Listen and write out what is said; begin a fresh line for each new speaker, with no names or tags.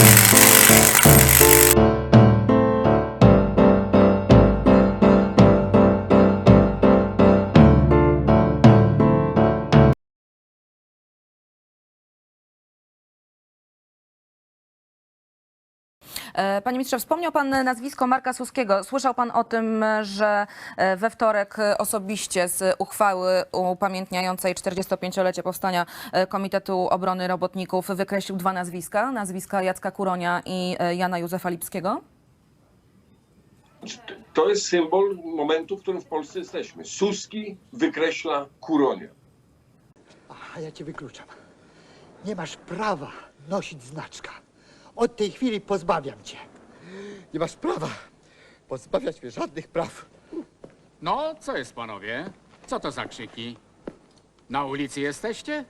Thank you. E, Panie ministrze, wspomniał pan nazwisko Marka Suskiego. Słyszał pan o tym, że e, we wtorek e, osobiście z uchwały upamiętniającej 45-lecie powstania e, Komitetu Obrony Robotników wykreślił dwa nazwiska, nazwiska Jacka Kuronia i e, Jana Józefa Lipskiego?
To jest symbol momentu, w którym w Polsce jesteśmy. Suski wykreśla Kuronia.
A ja cię wykluczam. Nie masz prawa nosić znaczka. Od tej chwili pozbawiam cię. Nie masz prawa pozbawiać mnie żadnych praw.
No, co jest panowie? Co to za krzyki? Na ulicy jesteście?